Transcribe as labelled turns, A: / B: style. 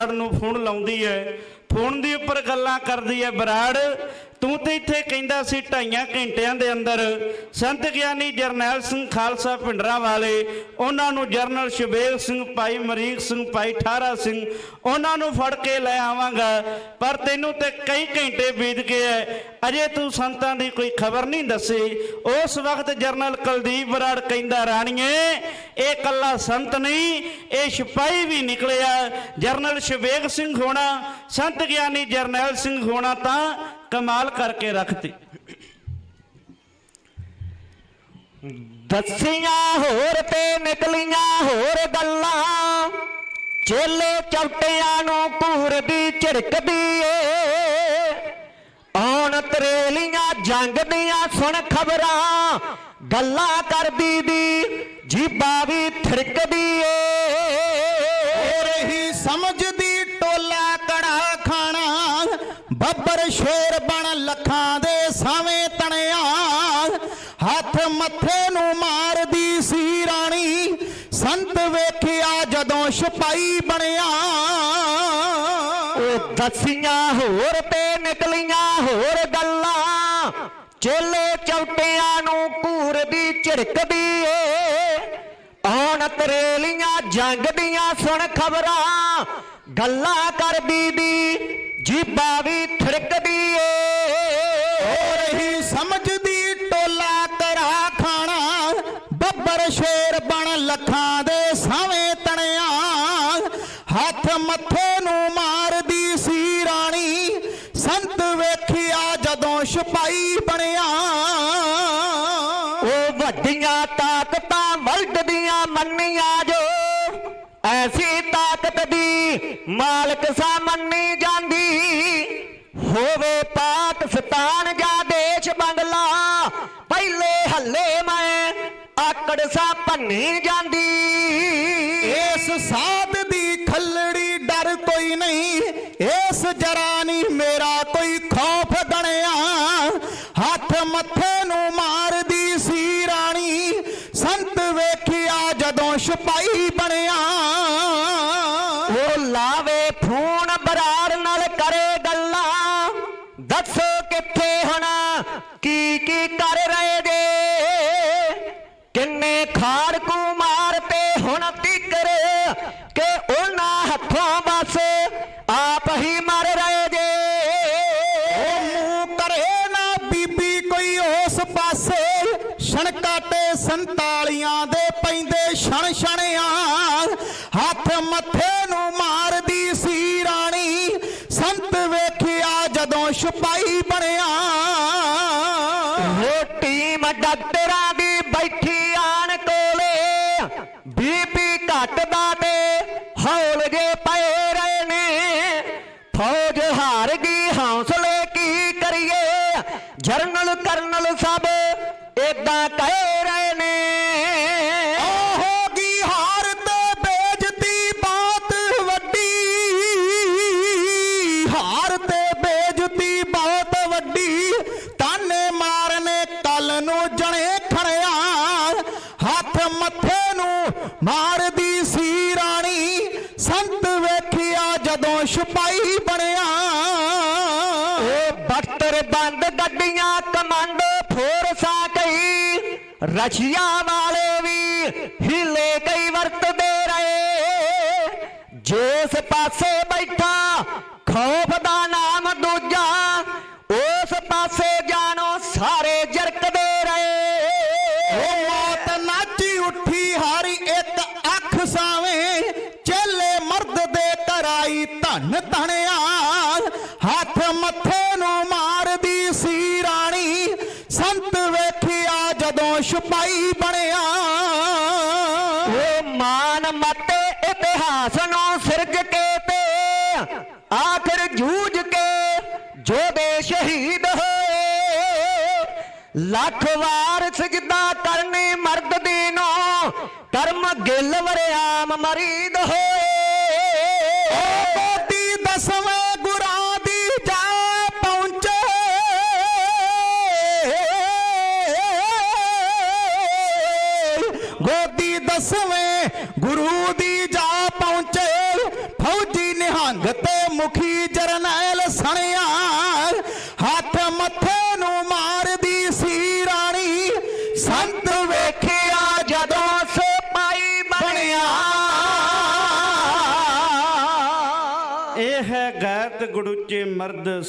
A: ਨੂੰ ਫੋਨ ਲਾਉਂਦੀ ਹੈ। ਫੋਨ ਦੇ ਉੱਪਰ ਗੱਲਾਂ ਕਰਦੀ ਹੈ ਬਰਾੜ। ਤੂੰ ਤੇ ਇੱਥੇ ਕਹਿੰਦਾ ਸੀ ਢਾਈਆਂ ਘੰਟਿਆਂ ਦੇ ਅੰਦਰ। ਸੰਤ ਗਿਆਨੀ ਜਰਨੈਲ ਸਿੰਘ ਖਾਲਸਾ ਪਿੰਡਰਾਂ ਵਾਲੇ, ਉਹਨਾਂ ਨੂੰ ਜਰਨਲ ਸ਼ਬੇਗ ਸਿੰਘ, ਭਾਈ ਮਰੀਕ ਸਿੰਘ, ਭਾਈ ਠਾਰਾ ਸਿੰਘ, ਉਹਨਾਂ ਨੂੰ ਫੜ ਕੇ ਲੈ ਆਵਾਂਗਾ। ਪਰ ਤੈਨੂੰ ਤੇ ਕਈ ਘੰਟੇ ਬੀਤ ਗਏ ਐ। ਅਜੇ ਤੂੰ ਸੰਤਾਂ ਦੀ ਕੋਈ ਖਬਰ ਨਹੀਂ ਦੱਸੀ। ਉਸ ਵਕਤ ਜਰਨਲ ਕੁਲਦੀਪ ਬਰਾੜ ਕਹਿੰਦਾ, ਰਾਣੀਏ, ਇਹ ਕੱਲਾ ਸੰਤ ਨਹੀਂ, ਇਹ ਸਿਪਾਹੀ ਵੀ ਨਿਕਲਿਆ। ਜਰਨਲ ਸ਼ਬੇਗ ਸਿੰਘ ਹੋਣਾ, ਸੰਤ ਗਿਆਨੀ ਜਰਨੈਲ ਸਿੰਘ ਹੋਣਾ ਤਾਂ ਕਮਾਲ ਕਰਕੇ ਰੱਖਤੀ।
B: ਦੱਸੀਆਂ ਹੋਰ ਤੇ ਨਿਕਲੀਆਂ ਹੋਰ ਗੱਲਾਂ, ਚੇਲੇ ਚੌਟਿਆਂ ਨੂੰ ਪੂਰ ਦੀ ਝਿੜਕਦੀ ਏ। ਆਉਣ ਤਰੇਲੀਆਂ ਜੰਗ ਦੀਆਂ ਸੁਣ ਖਬਰਾਂ, ਗੱਲਾਂ ਕਰਦੀ ਦੀ ਜੀਬਾ ਵੀ ਥਿਰਕਦੀ ਏ।
C: ਰਹੀ ਸਮਝਦੀ ਸ਼ੇਰ ਬਣ ਲੱਖਾਂ ਦੇ ਸਾਵੇਂ ਤਣਿਆ। ਹੱਥ ਮੱਥੇ ਨੂੰ ਮਾਰਦੀ ਸੀ ਰਾਣੀ। ਸੰਤ ਵੇਖਿਆ ਜਦੋਂ ਸਿਪਾਹੀ ਬਣਿਆ।
B: ਉਹ ਦੱਸੀਆਂ ਹੋਰ ਤੇ ਨਿਕਲੀਆਂ ਹੋਰ ਗੱਲਾਂ। ਚੇਲੇ ਚੌਟਿਆਂ ਨੂੰ ਘੂਰ ਦੀ ਝਿੜਕਦੀ ਏ। ਆਉਣ ਤਰੇਲੀਆਂ ਜੰਗ ਦੀਆਂ ਸੁਣ ਖਬਰਾਂ। ਗੱਲਾਂ ਕਰਦੀ ਦੀ ਜੀਬਾ ਵੀ ਥਿਰਕਦੀ ਏ
C: ਰਹੀ ਸਮਝਦੀ ਟੋਲਾ ਕੜਾ ਖਾਣਾ ਬੱਬਰ ਸ਼ੇਰ ਬਣ ਲੱਖਾਂ ਦੇ ਸਾਵੇਂ ਤਣਿਆ। ਹੱਥ ਮੱਥੇ ਨੂੰ ਮਾਰਦੀ ਸੀ ਰਾਣੀ ਸੰਤ ਵੇਖਿਆ ਜਦੋਂ ਸਿਪਾਹੀ ਬਣਿਆ।
B: ਉਹ ਵੱਡੀਆਂ ਤਾਕਤਾਂ ਵਲਟਦੀਆਂ ਮੰਨੀਆਂ ਜੋ ਐਸੀ ਤਾਕਤ ਦੀ ਮਾਲਕ ਸਾ ਮੰਨੀ ਜਾਂਦੀ ਆਕੜ ਸਾ ਭੰਨੀ ਜਾਂਦੀ।
C: ਇਸ ਸਾਧ ਦੀ ਖੱਲੜੀ ਡਰ ਕੋਈ ਨਹੀਂ ਇਸ ਜਰਾ ਨਹੀਂ ਮੇਰਾ ਕੋਈ ਖੌਫ ਗਣਿਆ ਹੱਥ ਮੱਥੇ ਨੂੰ ਮਾਰਦੀ ਸੀ ਰਾਣੀ ਸੰਤ ਵੇਖਿਆ ਜਦੋਂ ਸਿਪਾਹੀ ਬਣਿਆ।
B: ਉਹ ਲਾਵੇ ਫੋਨ ਬਰਾੜ ਨਾਲ ਕਰੇ ਗੱਲਾਂ ਦੱਸੋ ਕਿੱਥੇ ਹਣਾ ਕੀ ਕੀ ਕਰ ਰਹੇ ਜੇ ਕਿੰਨੇ ਖਾੜਕੂ ਮਾਰਤੇ ਹੁਣ ਤਿਕਰ ਕਿ ਉਹਨਾਂ ਹੱਥੋਂ ਬਸ ਆਪ ਹੀ ਮਰ ਰਹੇ ਜੇ।
C: ਉਹ ਮੂੰਹ ਕਰੇ ਨਾ ਬੀਬੀ ਕੋਈ ਉਸ ਪਾਸੇ। ਛਣਕਾਟੇ ਸੰਤਾਲੀਆਂ ਦੇ ਪੈਂਦੇ ਛਣ ਛਣਿਆ। ਹੱਥ ਮੱਥੇ ਨੂੰ ਮਾਰਦੀ ਸੀ ਰਾਣੀ। ਸੰਤ ਵੇਖਿਆ ਜਦੋਂ ਸਿਪਾਹੀ ਬਣਿਆ।
B: ਕੋਲੇ ਬੀਪੀ ਘਟਦਾ ਤੇ ਹੌਲ ਜੇ ਪਏ ਰਹੇ ਨੇ ਫੌਜ ਹਾਰ ਗਈ, ਹੌਸਲੇ ਕੀ ਕਰੀਏ? ਜਰਨਲ ਕਰਨਲ ਸਭ ਏਦਾਂ ਕਹਿ ਰਹੇ ਨੇ
C: ਮੱਥੇ ਨੂੰ ਮਾਰਦੀ ਸੀ ਰਾਣੀ। ਸੰਤ ਵੇਖਿਆ ਜਦੋਂ ਸਿਪਾਹੀ ਬਣਿਆ।
B: ਉਹ ਬਖਤਰ ਬੰਦ ਗੱਡੀਆਂ ਕਮਾਂਡੋ ਫੋਰਸਾਂ ਕਈ। ਰਸ਼ੀਆ ਵਾਲੇ ਵੀ ਹੀਲੇ ਕਈ ਵਰਤਦੇ ਰਹੇ। ਜਿਸ ਪਾਸੇ ਬੈਠਾ ਖੌਫ ਦਾ ਨਾਮ ਦੂਜਾ।
C: ਸਿਪਾਹੀ ਬਣਿਆ।
B: ਉਹ ਮਾਨ ਮਤੇ ਇਤਿਹਾਸ ਨੂੰ ਸਿਰਜ ਕੇ ਤੇ ਆਖਰ ਜੂਝ ਕੇ ਜੋ ਦੇ ਸ਼ਹੀਦ ਹੋਏ। ਲੱਖ ਵਾਰ ਸਜਦਾ ਕਰਨੀ ਮਰਦ ਦੀ ਨੂੰ ਕਰਮ ਗਿੱਲ ਵਰਿਆਮ ਮਰੀਦ ਹੋਏ।
C: ਦਸਵੇਂ ਗੁਰੂ ਦੀ ਜਾ ਪਹੁੰਚੇ, ਫੌਜੀ ਨਿਹੰਗ ਮੁਖੀ ਜਰਨੈਲ ਸਣਿਆ ਹੱਥ ਮੱਥੇ ਨੂੰ ਮਾਰਦੀ ਸੀ ਰਾਣੀ। ਸੰਤ ਵੇਖਿਆ ਜਦੋਂ
B: ਸਿਪਾਹੀ ਬਣਿਆ।
A: ਇਹ ਹੈ ਗਾਇਤ ਗੁੜੂਚੇ ਮਰਦ